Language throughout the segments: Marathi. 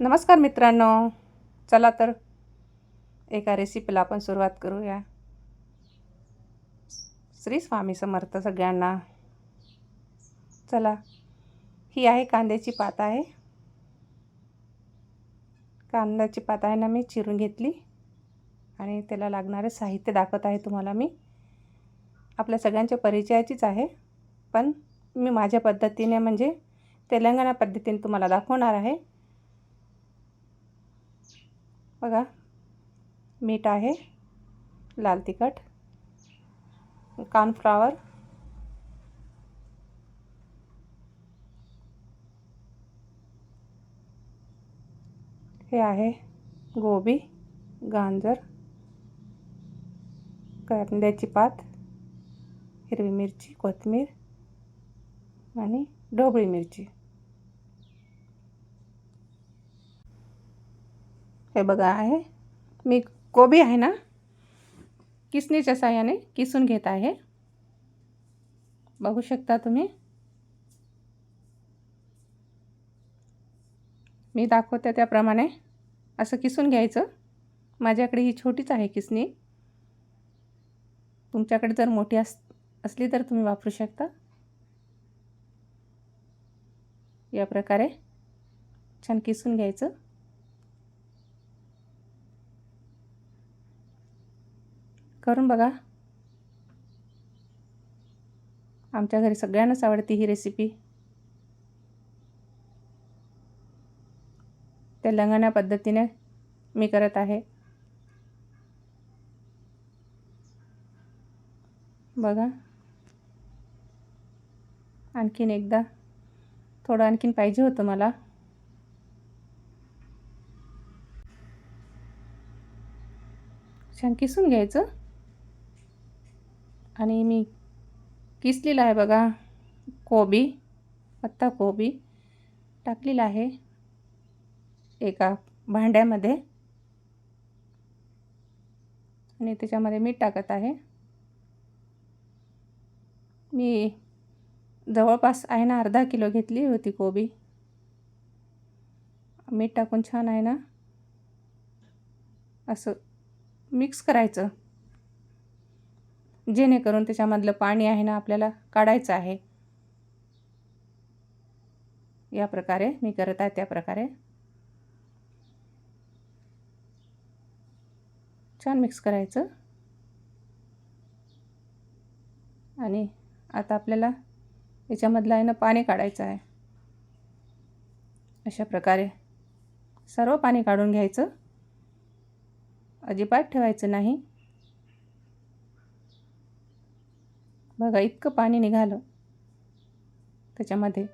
नमस्कार मित्रांनो. चला तर एका रेसिपीला आपण सुरुवात करूया. श्री स्वामी समर्थ सगळ्यांना. चला ही आहे कांद्याची पात आहे. कांद्याची पात आहे ना मी चिरून घेतली. आणि त्याला लागणारे साहित्य दाखवत आहे तुम्हाला मी. आपल्या सगळ्यांच्या परिचयाचीच आहे. पण मी माझ्या पद्धतीने म्हणजे तेलंगणा पद्धतीने तुम्हाला दाखवणार आहे. बघा मीठ आहे लाल तिखट कॉर्नफ्लावर हे आहे गोबी गाजर कांद्याची पात हिरवी मिरची कोथिंबीर आणि ढोबळी मिरची. हे बघा आहे. मी कोबी आहे ना? किसणीच्या साह्याने किसून घेत आहे. बघू शकता तुम्ही. मी दाखवते त्याप्रमाणे असं किसून घ्यायचं. माझ्याकडे ही छोटीच आहे किसणी. तुमच्याकडे जर मोठी अस असली तर तुम्ही वापरू शकता. या प्रकारे छान किसून घ्यायचं. करून बघा. आमच्या घरी सगळ्यांनाच आवडते ही रेसिपी तेलंगणा पद्धतीने मी करत आहे. बघा. आणखीन एकदा थोडं आणखीन पाहिजे होतं मला. छान किसून घ्यायचं. आणि मी किसलेलं आहे बघा. कोबी पत्ता कोबी टाकलेला आहे एका भांड्यामध्ये. आणि त्याच्यामध्ये मीठ टाकत आहे. मी जवळपास आहे ना अर्धा किलो घेतली होती कोबी. मीठ टाकून छान आहे ना असं मिक्स करायचं. जेणेकरून त्याच्यामधलं पाणी आहे ना आपल्याला काढायचं आहे. या प्रकारे मी करत आहे त्या प्रकारे. छान मिक्स करायचं. आणि आता आपल्याला याच्यामधलं आहे ना पाणी काढायचं आहे. अशा प्रकारे सर्व पाणी काढून घ्यायचं. अजिबात ठेवायचं नाही. बघा इतकं पाणी निघालं. त्याच्यामध्ये.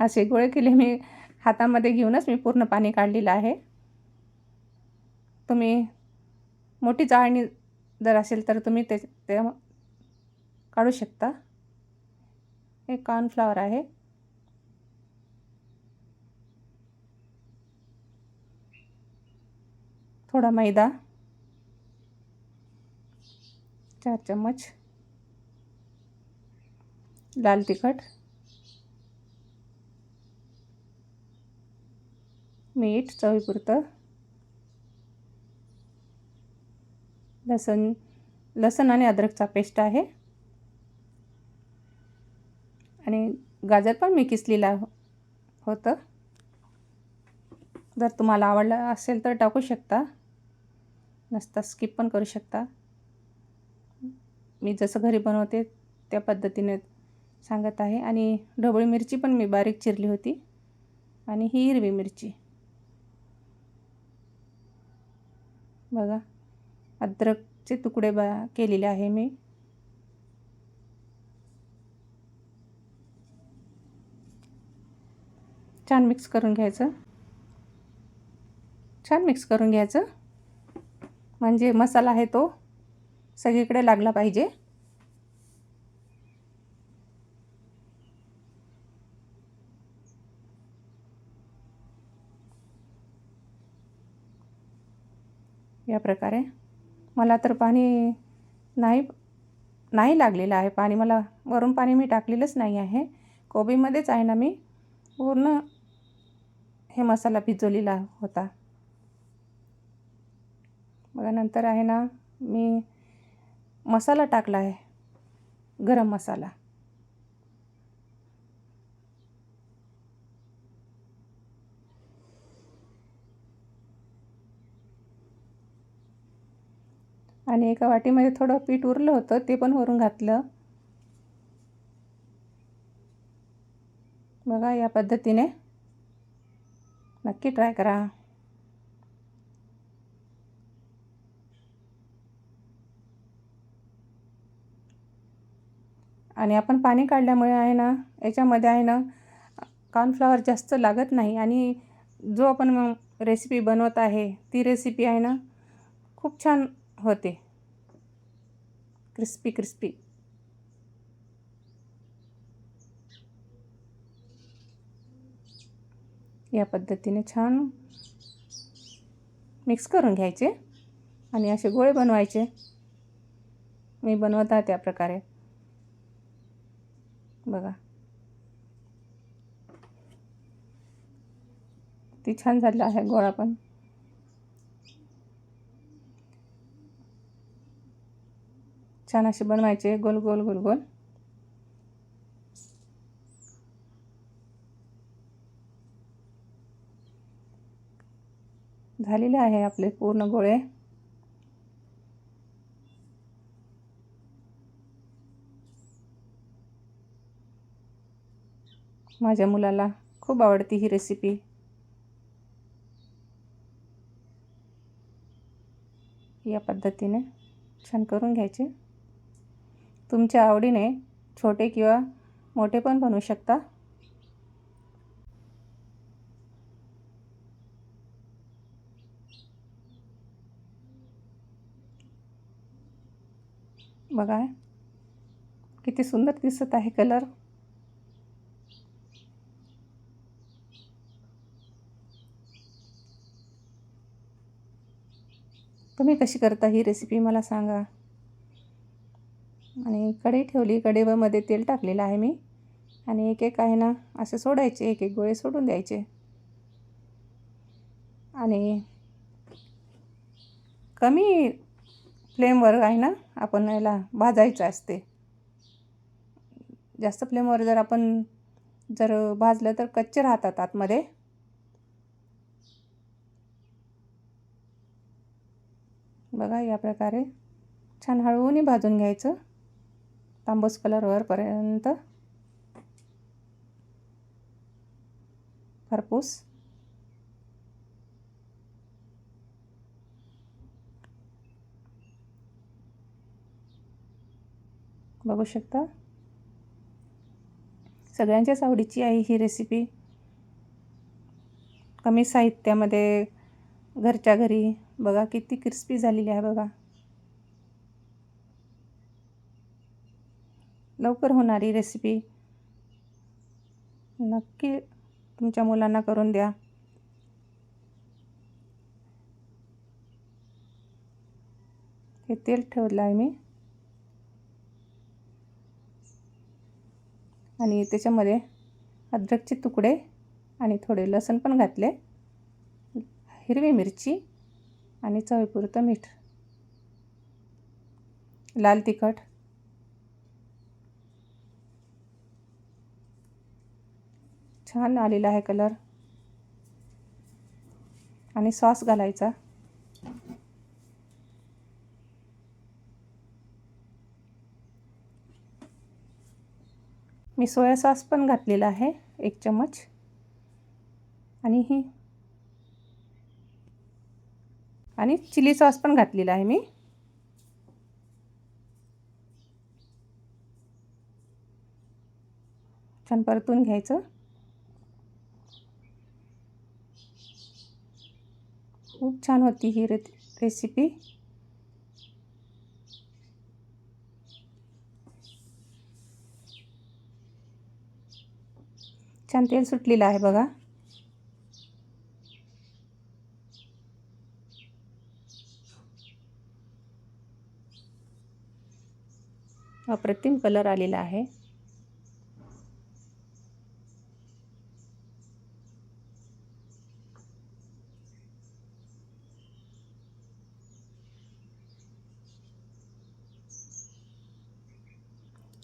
असे गोळे केले मी हातामध्ये घेऊनच मी पूर्ण पाणी काढलेलं आहे. तुम्ही मोठी चाळणी जर असेल तर तुम्ही ते ते काढू शकता. हे कॉर्नफ्लावर आहे. थोडा मैदा. चार चम्मच. लाल तिखट. मीठ चवीपुरतं. लसण लसण आणि अद्रकचा पेस्ट आहे. आणि गाजर पण मी किसलेला होतं. जर तुम्हाला आवडलं असेल तर टाकू शकता. नसता स्किप पण करू शकता. मी जसं घरी बनवते त्या पद्धतीने सांगत आहे. आणि ढोबळी मिरची पण मी बारीक चिरली होती. आणि ही हिरवी मिरची. बघा अद्रकचे तुकडे बा केलेले आहे मी. छान मिक्स करून घ्यायचं. छान मिक्स करून घ्यायचं. म्हणजे मसाला आहे तो सगळीकडे लागला पाहिजे. या प्रकारे. मला तर पाणी नाही नाही लागलेलं आहे. पाणी मला वरून पाणी मी टाकलेलंच नाही आहे. कोबीमध्येच आहे ना मी. पूर्ण हे मसाला भिजवलेला होता. बघा नंतर आहे ना मी मसाला टाकला आहे गरम मसाला. आणि एका वाटीमध्ये थोडं पीठ उरलं होतं ते पण वरून घातलं. बघा या पद्धतीने. नक्की ट्राय करा. आणि आपण पाणी काढल्यामुळे आहे ना याच्यामध्ये आहे ना कॉर्नफ्लॉवर जास्त लागत नाही. आणि जो आपण रेसिपी बनवत आहे ती रेसिपी आहे ना खूप छान होते. क्रिस्पी क्रिस्पी या पद्धतीने छान मिक्स करून घ्यायचे आणि असे गोळे बनवायचे. मी बनवत आहे त्या प्रकारे. बघा. ती छान झालं आहे गोळा पण. छान असे बनवायचे गोल गोल गोल गोल. झालेले आहे आपले पूर्ण गोळे. माझ्या मुलाला खूप आवडती ही रेसिपी या पद्धतीने छान करून घ्यायचे. तुमच्या आवडीने छोटे किंवा मोठे पण बनवू शकता. बघा किती सुंदर दिसत आहे कलर तुम्ही कशी करता ही रेसिपी मला सांगा. आणि कढई ठेवली कढईमध्ये तेल टाकलेलं आहे मी. आणि एक एक आहे ना असे सोडायचे एक एक गोळे सोडून द्यायचे. आणि कमी फ्लेमवर आहे ना आपण याला भाजायचं असते. जास्त फ्लेमवर जर आपण जर भाजलं तर कच्चे राहतात आतमध्ये. बघा या प्रकारे छान हळूने भाजून घ्यायचं. तांबूस कलर वरपर्यंत. खरपूस बघू शकता. सगळ्यांच्याच आवडीची आहे ही रेसिपी कमी साहित्यामध्ये घरच्या घरी. बघा किती क्रिस्पी झालेली आहे बघा. लवकर होणारी रेसिपी नक्की तुमच्या मुलांना करून द्या. हे तेल ठेवलं आहे मी. आणि त्याच्यामध्ये अद्रकचे तुकडे आणि थोडे लसण पण घातले. हिरवी मिरची आणि चवीपुरतं मीठ. लाल तिखट. छान आलेला आहे कलर. आणि सॉस घालायचा. मी सोया सॉस पण घातलेला आहे एक चम्मच आणि ही आणि चिली सॉस पण घातलेला आहे मी. छान परतून घ्यायचं. खूप छान होती ही रे रेसिपी छान तेल सुटलेलं आहे बघा. अप्रतिम कलर आलेला आहे.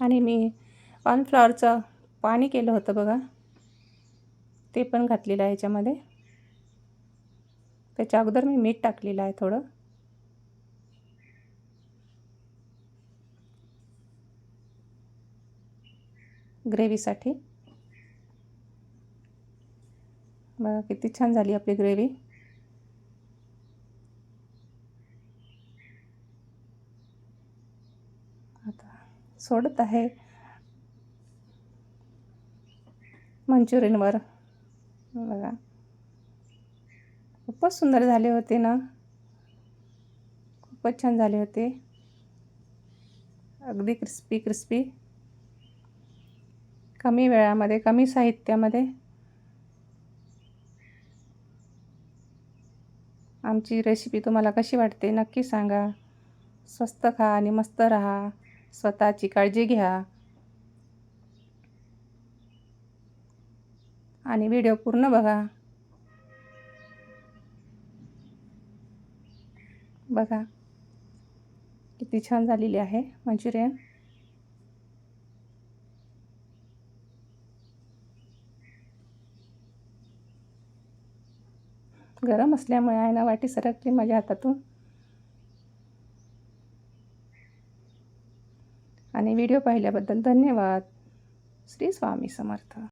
आणि मी ऑनफ्लॉवरचं पाणी केलं होतं बघा. ते पण घातलेलं आहे याच्यामध्ये. त्याच्या अगोदर मी मीठ टाकलेलं आहे थोडं. ग्रेव्हीसाठी. बघा किती छान झाली आपली ग्रेव्ही. आता सोडत आहे मंचुरियनवर. बघा. खूपच सुंदर झाले होते ना. खूपच छान झाले होते. अगदी क्रिस्पी क्रिस्पी. कमी वेळामध्ये कमी साहित्यामध्ये. आमची रेसिपी तुम्हाला कशी वाटते नक्की सांगा. स्वस्त खा आणि मस्त राहा. स्वतःची काळजी घ्या. आणि व्हिडिओ पूर्ण बघा. बघा. किती छान झालेली आहे मंचुरियन. गरम असल्यामुळे आहे ना वाटी सरकली माझ्या हातातून. आणि व्हिडिओ पाहिल्याबद्दल धन्यवाद. श्री स्वामी समर्थ.